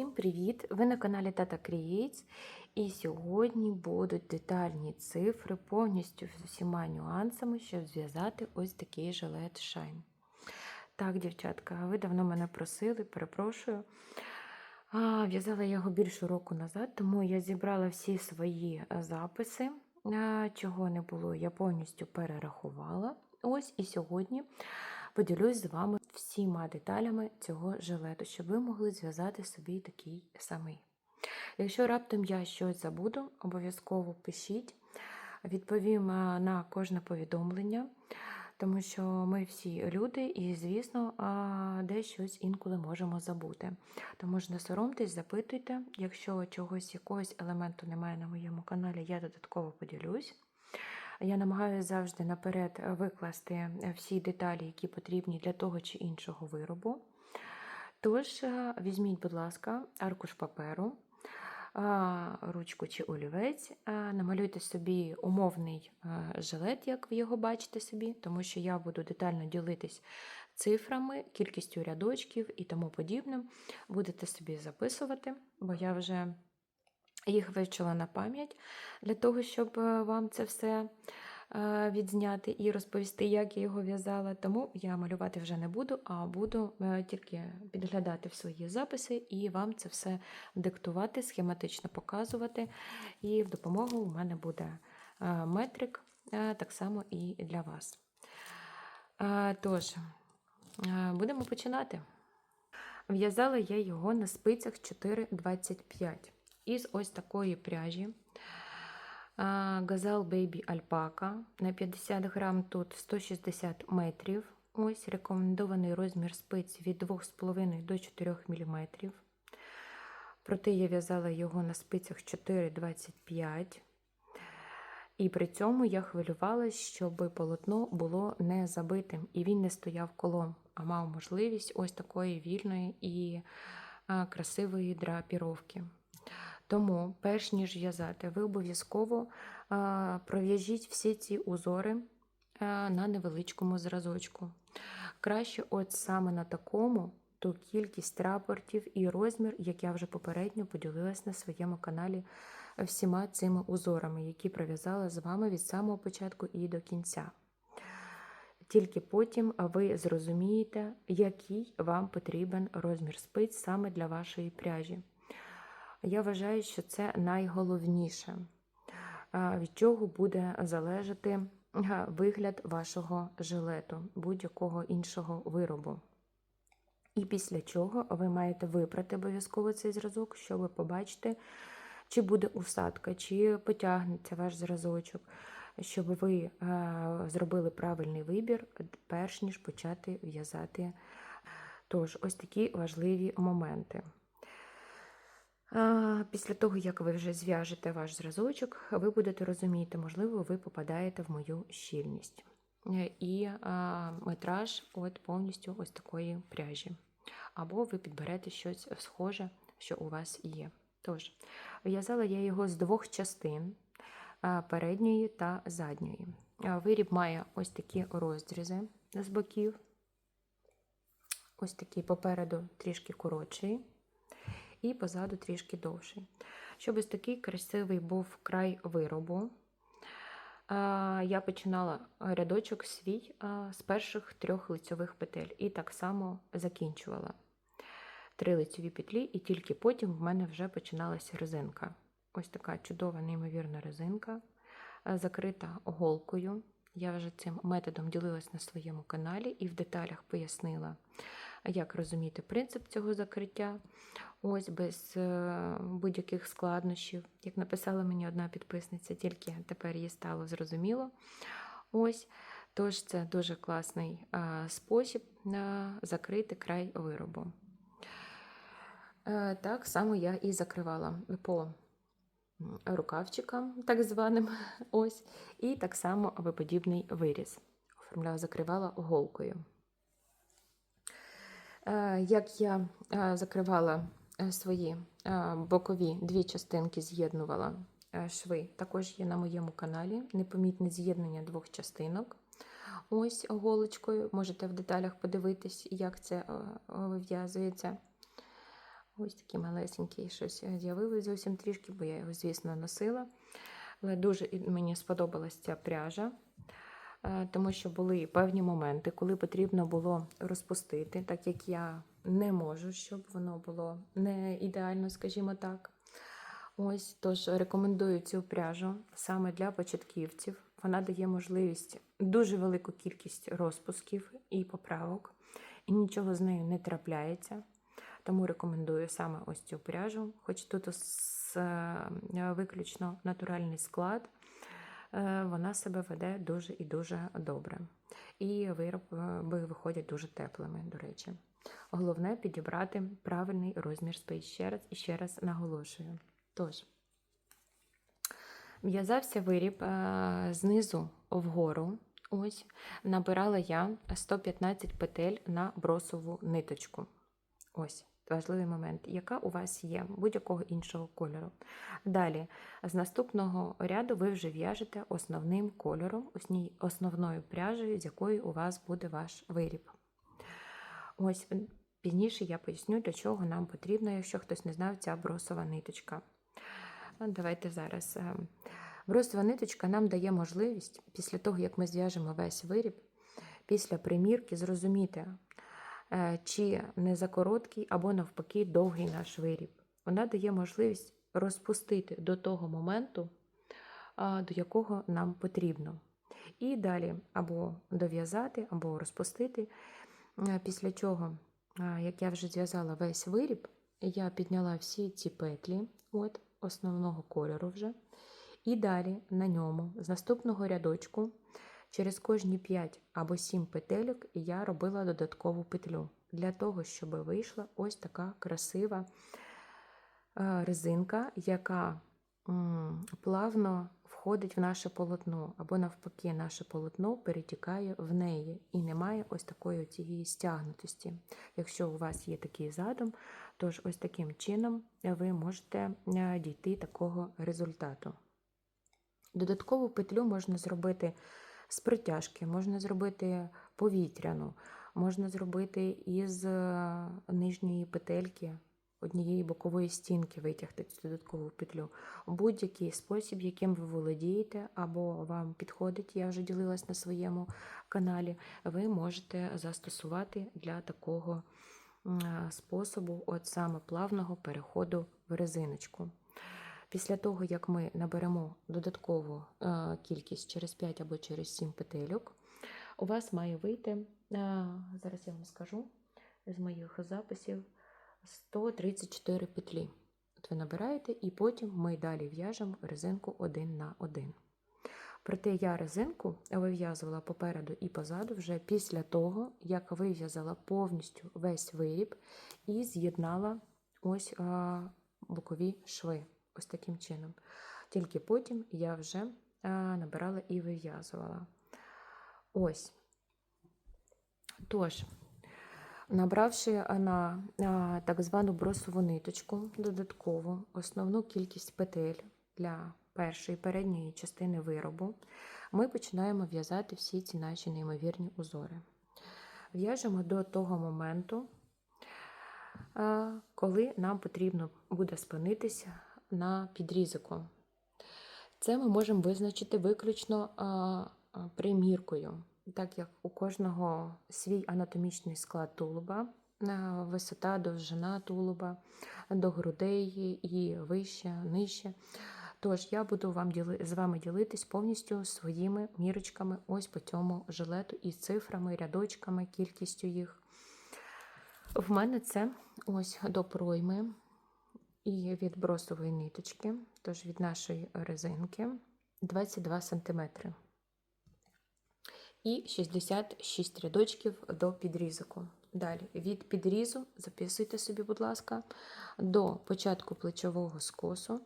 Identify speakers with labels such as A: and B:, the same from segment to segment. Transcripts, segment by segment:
A: Всім привіт! Ви на каналі Tata Creates і сьогодні будуть детальні цифри повністю з усіма нюансами, щоб зв'язати ось такий жилет Shine. Так, дівчатка, ви давно мене просили, перепрошую. В'язала я його більше року назад, тому я зібрала всі свої е, записи. Чого не було, я повністю перерахувала. Ось і сьогодні поділюсь з вами всіма деталями цього жилету, щоб ви могли зв'язати собі такий самий. Якщо раптом я щось забуду, обов'язково пишіть, відповім е, на кожне повідомлення, тому що ми всі люди, і, звісно, а, десь щось інколи можемо забути. Тому ж не соромтесь, запитуйте. Якщо чогось, якогось елементу немає на моєму каналі, я додатково поділюсь. Я намагаюся завжди наперед викласти всі деталі, які потрібні для того чи іншого виробу. Тож, е, візьміть, будь ласка, аркуш паперу, ручку чи олівець, намалюйте собі умовний е, жилет, як ви його бачите собі, тому що я буду детально ділитись цифрами, кількістю рядочків і тому подібним. Будете собі записувати, бо я вже їх вивчила на пам'ять для того, щоб е, вам це все е, відзняти і розповісти, як я його в'язала. Тому я малювати вже не буду, а буду е, тільки підглядати в свої записи і вам це все диктувати, схематично показувати. І в допомогу у мене буде метрик, так само і для вас. Тож, будемо починати. В'язала я його на спицях 4,25 із ось такої пряжі. Газал Baby Alpaca. На 50 грам тут 160 метрів. Ось рекомендований розмір спиць від 2,5 до 4 мм. Проте я в'язала його на спицях 4,25. І при цьому я хвилювалася, щоб полотно було не забитим і він не стояв колом, а мав можливість ось такої вільної і красивої драпіровки. Тому, перш ніж в'язати, ви обов'язково пров'яжіть всі ці узори на невеличкому зразочку. Краще, от саме на такому, ту кількість рапортів і розмір, як я вже попередньо поділилась на своєму каналі всіма цими узорами, які пров'язала з вами від самого початку і до кінця. Тільки потім ви зрозумієте, який вам потрібен розмір спиць саме для вашої пряжі. Я вважаю, що це найголовніше, від чого буде залежати вигляд вашого жилету, будь-якого іншого виробу. І після чого ви маєте випрати обов'язково цей зразок, щоб побачити, чи буде усадка, чи потягнеться ваш зразочок, щоб ви зробили правильний вибір, перш ніж почати в'язати. Тож, ось такі важливі моменти. Після того, як ви вже зв'яжете ваш зразочок, ви будете розуміти, можливо, ви попадаєте в мою щільність. Е, І метраж от повністю ось такої пряжі. Або ви підберете щось схоже, що у вас є. Тож, в'язала я його з двох частин передньої та задньої. Виріб має ось такі розрізи з боків, ось такий попереду трішки коротший і позаду трішки довший. Щоб ось такий красивий був край виробу, я починала рядочок свій з перших трьох лицьових петель і так само закінчувала три лицьові петлі, і тільки потім в мене вже починалася резинка. Ось така чудова, неймовірна резинка, закрита голкою. Я вже цим методом ділилась на своєму каналі і в деталях пояснила, як розуміти принцип цього закриття, ось без е, будь-яких складнощів. Як написала мені одна підписниця, тільки тепер їй стало зрозуміло. Ось, Тож це дуже класний спосіб закрити край виробу. Е, Так само я і закривала по рукавчикам, так званим. Ось, і так само виподібний виріз. Оформляла, закривала голкою. Е, Як я е, закривала е, свої бокові дві частинки, з'єднувала шви, також є на моєму каналі. Непомітне з'єднання двох частинок. Ось голочкою. Можете в деталях подивитись, як це вив'язується. Ось такі малесенькі щось з'явилось зовсім трішки, бо я його, звісно, носила. Але дуже мені сподобалась ця пряжа, тому що були певні моменти, коли потрібно було розпустити, так як я не можу, щоб воно було не ідеально, скажімо так. Ось тож рекомендую цю пряжу саме для початківців. Вона дає можливість дуже велику кількість розпусків і поправок, і нічого з нею не трапляється. Тому рекомендую саме ось цю пряжу. Хоч тут е, виключно натуральний склад, е, вона себе веде дуже і дуже добре. І вироби виходять дуже теплими, до речі. Головне підібрати правильний розмір спиць. Ще раз і ще раз наголошую. Тож, в'язався виріб е, знизу вгору. Ось набирала я 115 петель на бросову ниточку. Ось важливий момент, яка у вас є будь-якого іншого кольору. Далі, з наступного ряду ви вже в'яжете основним кольором, основною пряжею, з якої у вас буде ваш виріб. Ось пізніше я поясню, для чого нам потрібна, якщо хтось не знав, ця бросова ниточка. Давайте зараз. е, Бросова ниточка нам дає можливість, після того, як ми зв'яжемо весь виріб, після примірки зрозуміти, чи не за короткий або навпаки довгий наш виріб. Вона дає можливість розпустити до того моменту, до якого нам потрібно. І далі або дов'язати, або розпустити. Е, Після чого, е, як я вже зв'язала весь виріб, я підняла всі ці петлі от, основного кольору вже. І далі на ньому з наступного рядочку через кожні 5 або 7 петельок я робила додаткову петлю для того, щоб вийшла ось така красива е, резинка, яка плавно входить в наше полотно, або навпаки, наше полотно перетікає в неї і немає ось такої цієї стягнутості. Якщо у вас є такий задум, тож ось таким чином ви можете е, дійти такого результату. Додаткову петлю можна зробити з протяжки, можна зробити повітряну, можна зробити із е, нижньої петельки однієї бокової стінки, витягти цю додаткову петлю. Будь-який спосіб, яким ви володієте, або вам підходить, я вже ділилась на своєму каналі, ви можете застосувати для такого е, способу, от саме плавного переходу в резиночку. Після того, як ми наберемо додаткову е, кількість через 5 або через 7 петельок, у вас має вийти, е, зараз я вам скажу з моїх записів, 134 петлі. От ви набираєте, і потім ми далі в'яжемо резинку один на один. Проте я резинку вив'язувала попереду і позаду вже після того, як вив'язала повністю весь виріб і з'єднала ось а, бокові шви. Ось таким чином. Тільки потім я вже набирала і вив'язувала. Ось. Тож, набравши на так звану бросову ниточку додаткову, основну кількість петель для першої передньої частини виробу, ми починаємо в'язати всі ці наші неймовірні узори. В'яжемо до того моменту, коли нам потрібно буде спинитися на підрізику. Це ми можемо визначити виключно приміркою, так як у кожного свій анатомічний склад тулуба, висота, довжина тулуба, до грудей і вище, нижче. Тож я буду вам з вами ділитись повністю своїми мірочками ось по цьому жилету із цифрами, рядочками, кількістю їх. В мене це ось до пройми і від бросової ниточки, тож від нашої резинки 22 см. І 66 рядочків до підрізку. далі від підрізу, записуйте собі, будь ласка, до початку плечового скосу.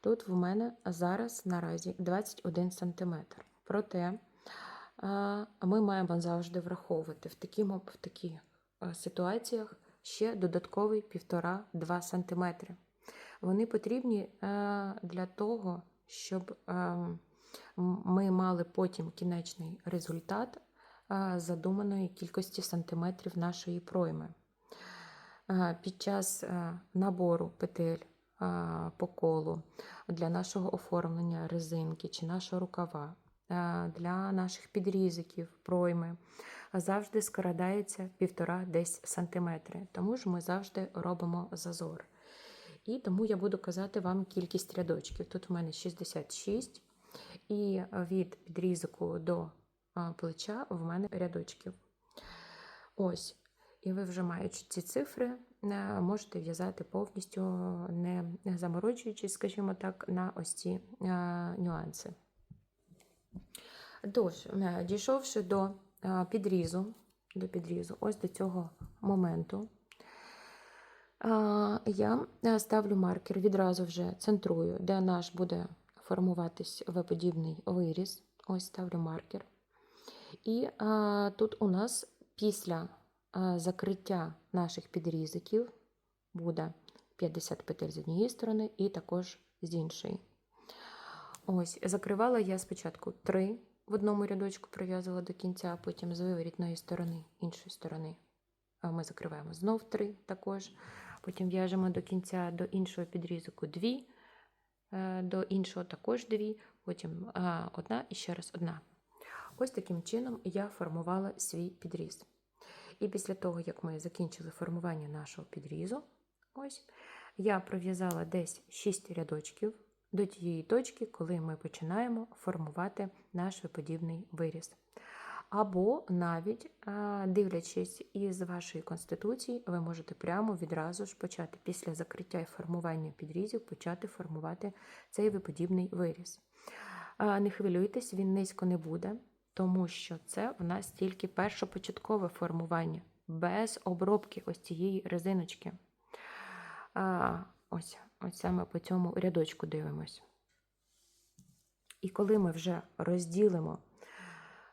A: Тут в мене зараз наразі 21 см. Проте ми маємо завжди враховувати в, такі, в таких а, ситуаціях ще додатковий 1,5-2 см. Вони потрібні е, для того, щоб е, ми мали потім кінечний результат е, задуманої кількості сантиметрів нашої пройми. Під час набору петель по колу для нашого оформлення резинки чи нашого рукава, для наших підрізиків, пройми завжди півтора десь сантиметри. Тому ж ми завжди робимо зазор. І тому я буду казати вам кількість рядочків. Тут в мене 66, і від підрізку до плеча в мене рядочків. Ось. І ви вже маючи ці цифри, е, можете в'язати повністю, не заморочуючись, скажімо так, на ось ці е, нюанси. Тож, е, дійшовши до підрізу, до підрізу, ось до цього моменту, Я е, ставлю маркер, відразу вже центрую, де наш буде формуватись V-подібний виріз. Ось ставлю маркер. І а, тут у нас після а, закриття наших підрізиків буде 50 петель з однієї сторони і також з іншої. Ось, закривала я спочатку 3 в одному рядочку, пров'язувала до кінця, а потім з виворітної сторони, іншої сторони. Ми закриваємо знов 3 також. Потім в'яжемо до кінця до іншого підрізку 2, е, до іншого також 2, потім одна і ще раз одна. Ось таким чином я формувала свій підріз. І після того, як ми закінчили формування нашого підрізу, ось, я пров'язала десь 6 рядочків до тієї точки, коли ми починаємо формувати наш виподібний виріз. Або навіть дивлячись із вашої конституції, ви можете прямо відразу ж почати після закриття і формування підрізів почати формувати цей виподібний виріз. А, Не хвилюйтесь, він низько не буде, тому що це в нас тільки першопочаткове формування, без обробки ось цієї резиночки. Ось, ось саме по цьому рядочку дивимось. І коли ми вже розділимо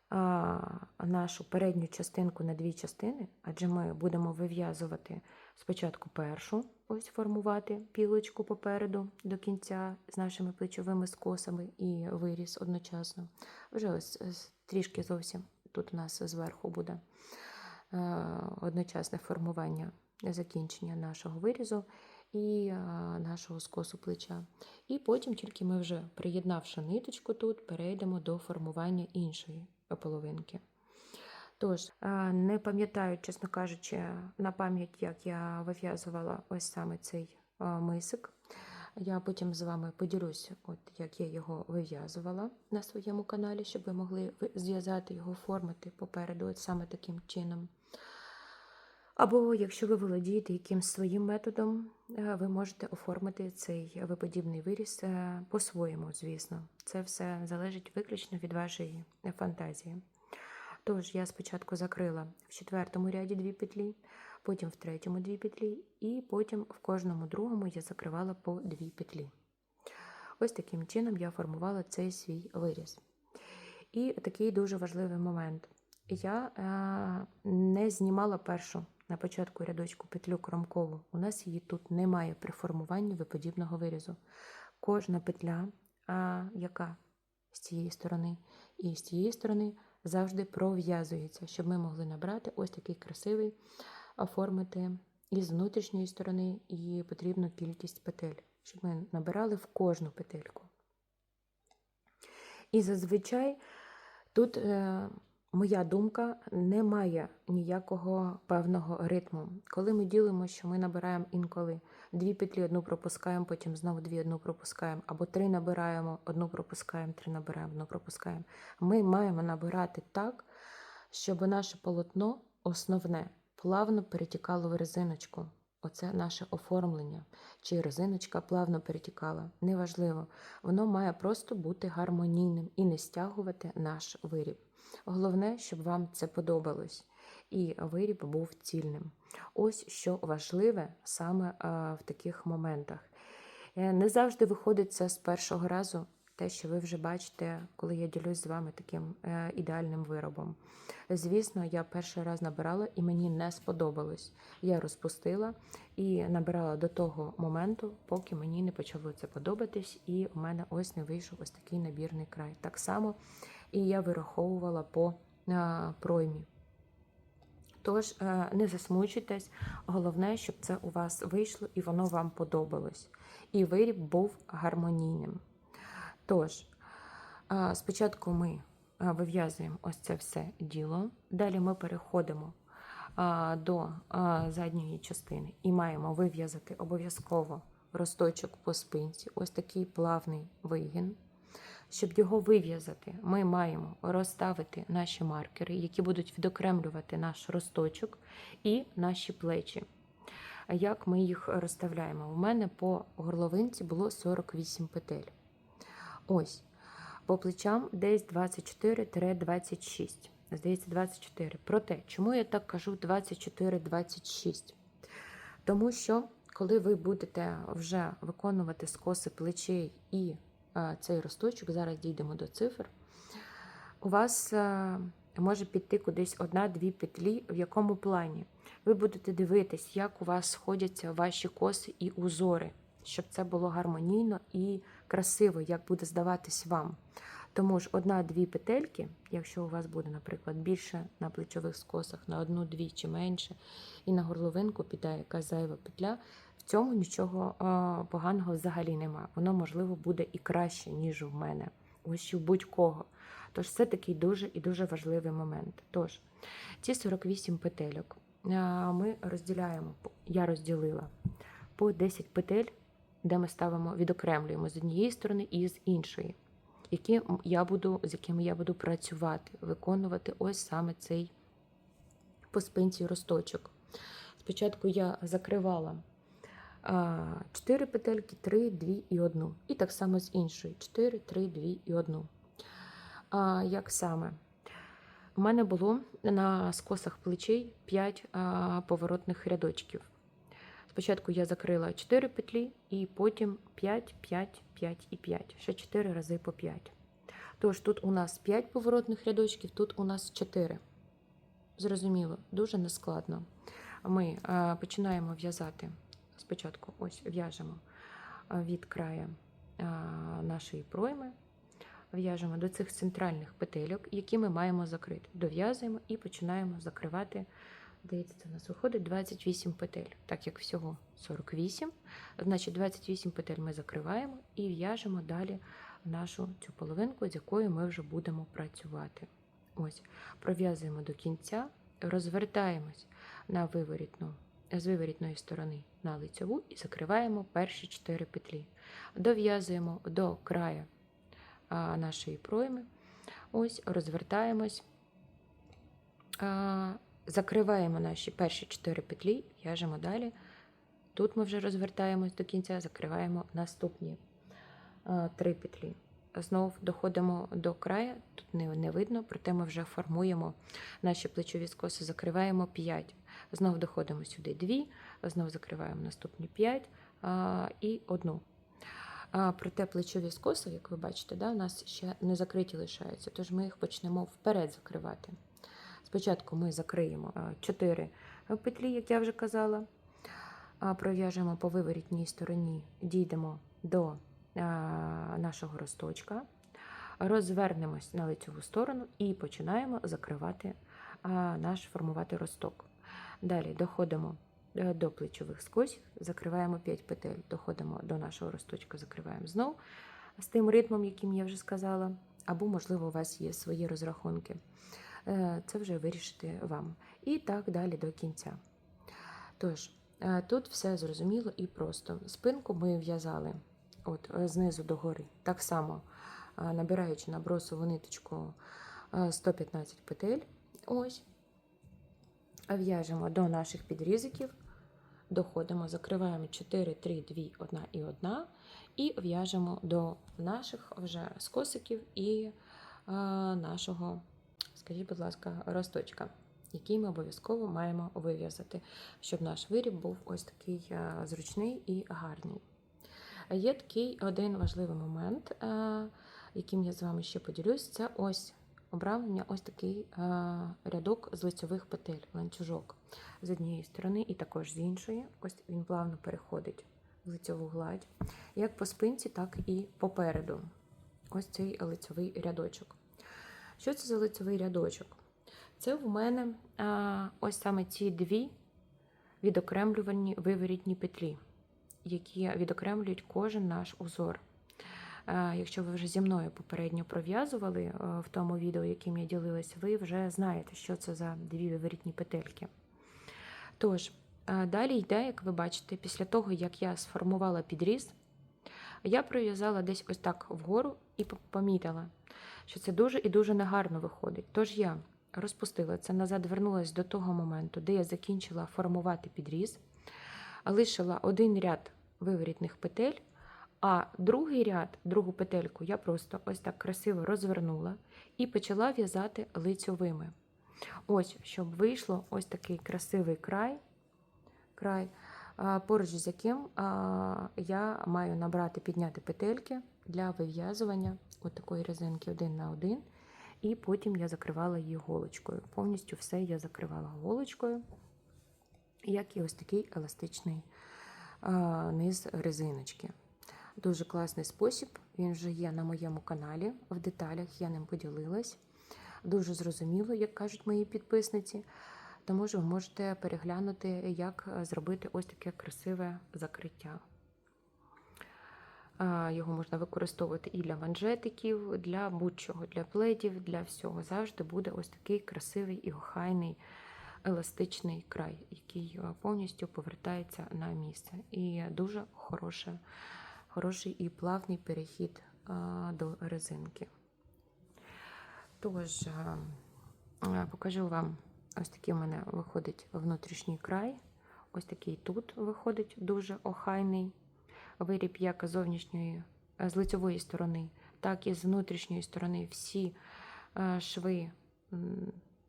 A: а, нашу передню частинку на дві частини, адже ми будемо вив'язувати спочатку першу, ось формувати пілочку попереду до кінця з нашими плечовими скосами і виріз одночасно. Вже ось ось трішки зовсім тут у нас зверху буде е, одночасне формування закінчення нашого вирізу і нашого скосу плеча. І потім, тільки ми вже приєднавши ниточку тут, перейдемо до формування іншої половинки. Тож, не пам'ятаю, чесно кажучи, на пам'ять, як я вив'язувала ось саме цей мисик. Я потім з вами поділюсь, от як я його вив'язувала на своєму каналі, щоб ви могли зв'язати його, оформити попереду, от саме таким чином. Або якщо ви володієте якимсь своїм методом, е, ви можете оформити цей виподібний виріс е, по-своєму, звісно. Це все залежить виключно від вашої фантазії. Тож я спочатку закрила в четвертому ряді дві петлі, потім в третьому дві петлі, і потім в кожному другому я закривала по дві петлі. Ось таким чином я формувала цей свій виріз. І такий дуже важливий момент. Я е, не знімала першу на початку рядочку петлю кромкову. У нас її тут немає при формуванні виподібного вирізу. Кожна петля, а, яка з цієї сторони і з цієї сторони, завжди пров'язується, щоб ми могли набрати ось такий красивий, оформити і з внутрішньої сторони і потрібну кількість петель, щоб ми набирали в кожну петельку. І зазвичай тут е, моя думка не має ніякого певного ритму. Коли ми ділимо, що ми набираємо інколи дві петлі, одну пропускаємо, потім знову дві, одну пропускаємо, або три набираємо, одну пропускаємо, три набираємо, одну пропускаємо. Ми маємо набирати так, щоб наше полотно основне плавно перетікало в резиночку. Оце наше оформлення. Чи резиночка плавно перетікала. Неважливо. Воно має просто бути гармонійним і не стягувати наш виріб. Головне, щоб вам це подобалось. і виріб був цільним. Ось що важливе саме е, в таких моментах. Е, Не завжди виходить це з першого разу, те, що ви вже бачите, коли я ділюсь з вами таким е, ідеальним виробом. Звісно, я перший раз набирала і мені не сподобалось. Я розпустила і набирала до того моменту, поки мені не почало це подобатись, і у мене ось не вийшов ось такий набірний край. Так само і я вираховувала по е, проймі. Тож е, не засмучуйтесь, головне, щоб це у вас вийшло і воно вам подобалось. І виріб був гармонійним. Тож, спочатку ми вив'язуємо ось це все діло. Далі ми переходимо до задньої частини і маємо вив'язати обов'язково росточок по спинці, ось такий плавний вигін. Щоб його вив'язати, ми маємо розставити наші маркери, які будуть відокремлювати наш росточок і наші плечі. Як ми їх розставляємо? У мене по горловинці було 48 петель. Ось. По плечам десь 24-26. Здається, 24. Проте, чому я так кажу 24-26? Тому що, коли ви будете вже виконувати скоси плечей і е, цей росточок, зараз дійдемо до цифр, у вас е, може піти кудись одна-дві петлі, в якому плані. Ви будете дивитись, як у вас сходяться ваші коси і узори, щоб це було гармонійно і красиво, як буде здаватись вам. Тому ж одна-дві петельки, якщо у вас буде, наприклад, більше на плечових скосах, на одну-дві чи менше, і на горловинку піде якась зайва петля, в цьому нічого а, поганого взагалі нема. Воно, можливо, буде і краще, ніж в мене, ось в будь-кого. Тож це такий дуже і дуже важливий момент. Тож, ці 48 петельок ми розділяємо, я розділила по 10 петель, де ми ставимо, відокремлюємо з однієї сторони і з іншої, які я буду, з якими я буду працювати, виконувати ось саме цей по спинці росточок. Спочатку я закривала 4 петельки, 3, 2 і 1. І так само з іншої 4, 3, 2 і 1. А, як саме? У мене було на скосах плечей 5 а, поворотних рядочків. Спочатку я закрила 4 петлі, і потім 5, 5, 5 і 5. Ще 4 рази по 5. Тож тут у нас 5 поворотних рядочків, тут у нас 4. Зрозуміло, дуже нескладно. Ми а, починаємо в'язати. Спочатку ось в'яжемо від краю а, нашої пройми, в'яжемо до цих центральних петельок, які ми маємо закрити. Дов'язуємо і починаємо закривати. Це у нас виходить 28 петель, так як всього 48. Значить, 28 петель ми закриваємо і в'яжемо далі нашу цю половинку, з якою ми вже будемо працювати. Ось, пров'язуємо до кінця, розвертаємось на виворітну, з виворітної сторони на лицьову і закриваємо перші 4 петлі. Дов'язуємо до краю нашої пройми. Ось, розвертаємось, закриваємо наші перші 4 петлі, в'яжемо далі. Тут ми вже розвертаємось до кінця, закриваємо наступні 3 петлі. Знов доходимо до краю, тут не, не видно, проте ми вже формуємо наші плечові скоси, закриваємо 5. Знов доходимо сюди 2, знов закриваємо наступні 5 а, і 1. А, проте плечові скоси, як ви бачите, да, у нас ще не закриті лишаються, тож ми їх почнемо вперед закривати. Спочатку ми закриємо 4 петлі, як я вже казала, пров'яжемо по виворітній стороні, дійдемо до нашого росточка, розвернемось на лицеву сторону і починаємо закривати наш формувати росток. Далі доходимо е, до плечових скосів, закриваємо 5 петель, доходимо до нашого росточка, закриваємо знов з тим ритмом, яким я вже сказала, або, можливо, у вас є свої розрахунки. Е, Це вже вирішити вам. І так далі до кінця. Тож, е, тут все зрозуміло і просто. Спинку ми в'язали от, е, знизу до гори, так само набираючи на бросову ниточку е, 115 петель. Ось. В'яжемо до наших підрізиків, доходимо, закриваємо 4, 3, 2, 1 і 1, і в'яжемо до наших вже скосиків і е, нашого, скажіть, будь ласка, росточка, який ми обов'язково маємо вив'язати, щоб наш виріб був ось такий е, зручний і гарний. Є такий один важливий момент, е, яким я з вами ще поділюсь, це ось обрамлення, ось такий е, рядок з лицьових петель, ланцюжок з однієї сторони і також з іншої. Ось він плавно переходить в лицьову гладь, як по спинці, так і попереду. Ось цей лицьовий рядочок. Що це за лицьовий рядочок? Це в мене а, ось саме ці дві відокремлювальні виворітні петлі, які відокремлюють кожен наш узор. Якщо ви вже зі мною попередньо пров'язували в тому відео, яким я ділилась, ви вже знаєте, що це за дві виворітні петельки. Тож, далі йде, як ви бачите, після того, як я сформувала підріз, я пров'язала десь ось так вгору і помітила, що це дуже і дуже негарно виходить. Тож я розпустила це назад, вернулася до того моменту, де я закінчила формувати підріз, лишила один ряд виворітних петель, а другий ряд, другу петельку, я просто ось так красиво розвернула і почала в'язати лицьовими. Ось, щоб вийшло ось такий красивий край, край поруч з яким я маю набрати, підняти петельки для вив'язування от такої резинки один на один. І потім я закривала її голочкою. Повністю все я закривала голочкою, як і ось такий еластичний низ резиночки. Дуже класний спосіб. Він вже є на моєму каналі. В деталях я ним поділилась. Дуже зрозуміло, як кажуть мої підписниці. Тому ж ви можете переглянути, як зробити ось таке красиве закриття. Його можна використовувати і для манжетиків, для будь-чого, для пледів, для всього. Завжди буде ось такий красивий і охайний еластичний край, який повністю повертається на місце. І дуже хороше, хороший і плавний перехід до резинки. Тож, а, а, покажу вам. Ось такий у мене виходить внутрішній край. Ось такий тут виходить дуже охайний виріб як зовнішньої, е, з лицевої сторони, так і з внутрішньої сторони. Всі е, шви,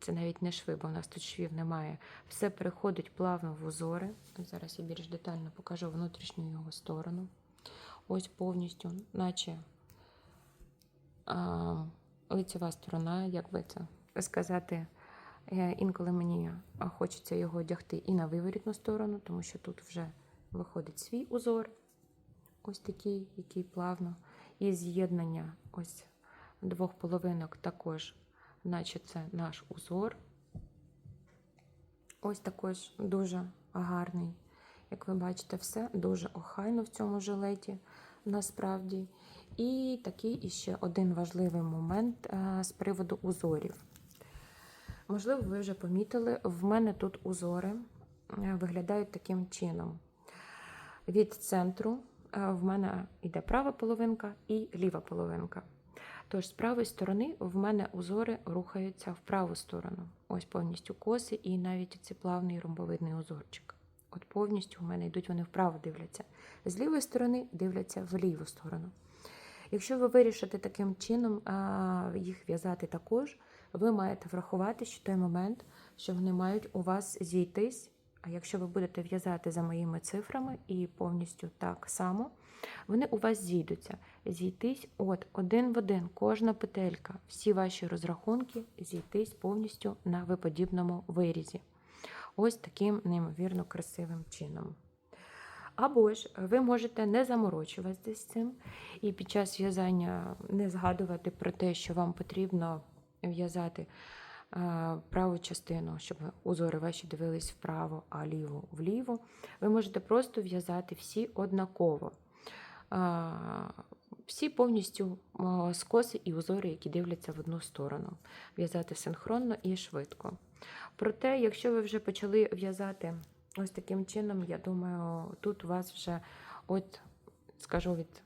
A: це навіть не шви, бо в нас тут швів немає. Все переходить плавно в узори. Зараз я більш детально покажу внутрішню його сторону. Ось повністю, наче а, лицева сторона, як би це сказати. Е, Інколи мені хочеться його одягти і на виворітну сторону, тому що тут вже виходить свій узор, ось такий, який плавно. І з'єднання ось двох половинок також, наче це наш узор. Ось також дуже гарний. Як ви бачите, все дуже охайно в цьому жилеті насправді. І такий іще один важливий момент е, з приводу узорів. Можливо, ви вже помітили, в мене тут узори е, виглядають таким чином. Від центру в мене йде права половинка і ліва половинка. Тож з правої сторони в мене узори рухаються в праву сторону. Ось повністю коси і навіть цей плавний ромбовидний узорчик. От повністю в мене йдуть вони вправо дивляться. З лівої сторони дивляться в ліву сторону. Якщо ви вирішите таким чином їх в'язати також, ви маєте врахувати, що той момент, що вони мають у вас зійтись. А якщо ви будете в'язати за моїми цифрами і повністю так само, вони у вас зійдуться. Зійтись от один в один, кожна петелька, всі ваші розрахунки зійтись повністю на виподібному вирізі. Ось таким неймовірно красивим чином. Або ж ви можете не заморочуватися з цим і під час в'язання не згадувати про те, що вам потрібно в'язати праву частину, щоб узори ваші дивились вправо, а ліву вліво. Ви можете просто в'язати всі однаково. Е, Всі повністю е, скоси і узори, які дивляться в одну сторону, в'язати синхронно і швидко. Проте, якщо ви вже почали в'язати ось таким чином, я думаю, тут у вас вже, от, скажу від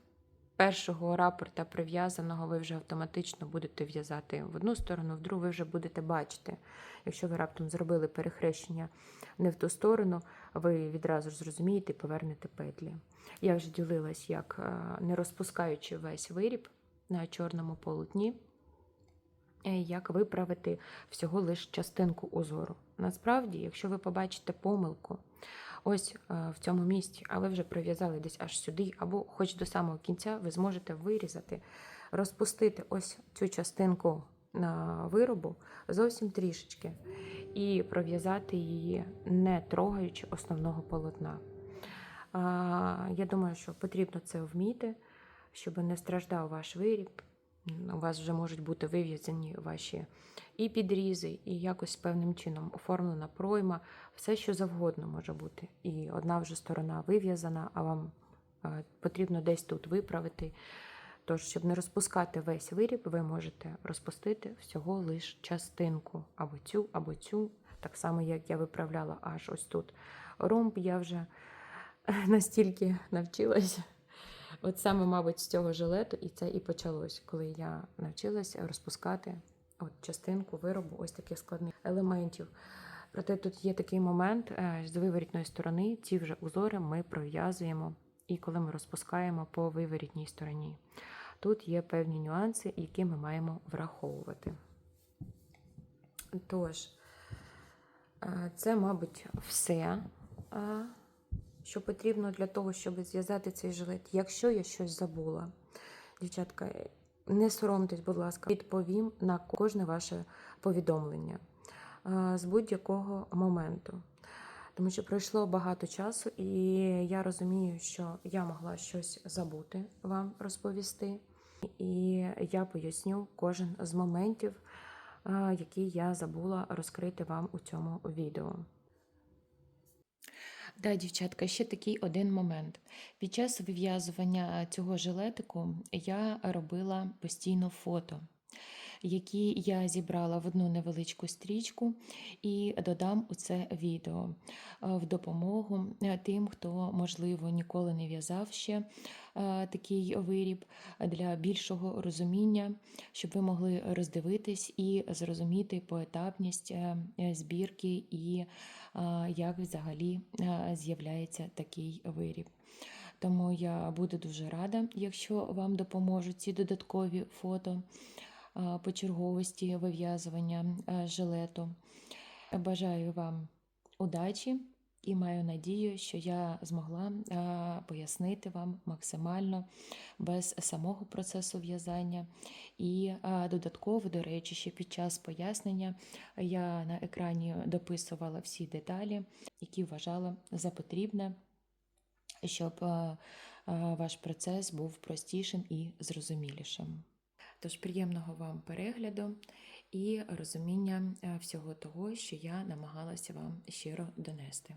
A: першого рапорта прив'язаного, ви вже автоматично будете в'язати в одну сторону, в другу ви вже будете бачити. Якщо ви раптом зробили перехрещення не в ту сторону, ви відразу ж зрозумієте і повернете петлі. Я вже ділилась, як е, не розпускаючи весь виріб на чорному полотні, е, як виправити всього лиш частинку узору. Насправді, якщо ви побачите помилку ось е, в цьому місці, а ви вже прив'язали десь аж сюди, або хоч до самого кінця, ви зможете вирізати, розпустити ось цю частинку на виробу зовсім трішечки і пров'язати її, не трогаючи основного полотна. Я думаю, що потрібно це вміти, щоб не страждав ваш виріб. У вас вже можуть бути вив'язані ваші і підрізи, і якось певним чином оформлена пройма, все, що завгодно може бути. І одна вже сторона вив'язана, а вам е, потрібно десь тут виправити. Тож, щоб не розпускати весь виріб, ви можете розпустити всього лиш частинку, або цю, або цю. Так само, як я виправляла аж ось тут ромб, я вже настільки навчилася. От саме, мабуть, з цього жилету, і це і почалось, коли я навчилася розпускати от частинку виробу ось таких складних елементів. Проте тут є такий момент е, з виворітної сторони, ці вже узори ми пров'язуємо, і коли ми розпускаємо по виворітній стороні. Тут є певні нюанси, які ми маємо враховувати. Тож, е, це, мабуть, все, е, що потрібно для того, щоб зв'язати цей жилет. Якщо я щось забула, дівчатка, не соромтесь, будь ласка, відповім на кожне ваше повідомлення е, з будь-якого моменту. Тому що пройшло багато часу, і я розумію, що я могла щось забути вам розповісти. І я поясню кожен з моментів, е, які я забула розкрити вам у цьому відео. Да, дівчатка, ще такий один момент. Під час вив'язування цього жилетику я робила постійно фото, які я зібрала в одну невеличку стрічку і додам у це відео е, в допомогу е, тим, хто, можливо, ніколи не в'язав ще е, такий виріб для більшого розуміння, щоб ви могли роздивитись і зрозуміти поетапність е, е, збірки і як взагалі з'являється такий виріб. Тому я буду дуже рада, якщо вам допоможуть ці додаткові фото по черговості вив'язування жилету. Бажаю вам удачі і маю надію, що я змогла а, пояснити вам максимально без самого процесу в'язання. І а, додатково, до речі, ще під час пояснення я на екрані дописувала всі деталі, які вважала за потрібне, щоб а, ваш процес був простішим і зрозумілішим. Тож приємного вам перегляду і розуміння е, всього того, що я намагалася вам щиро донести.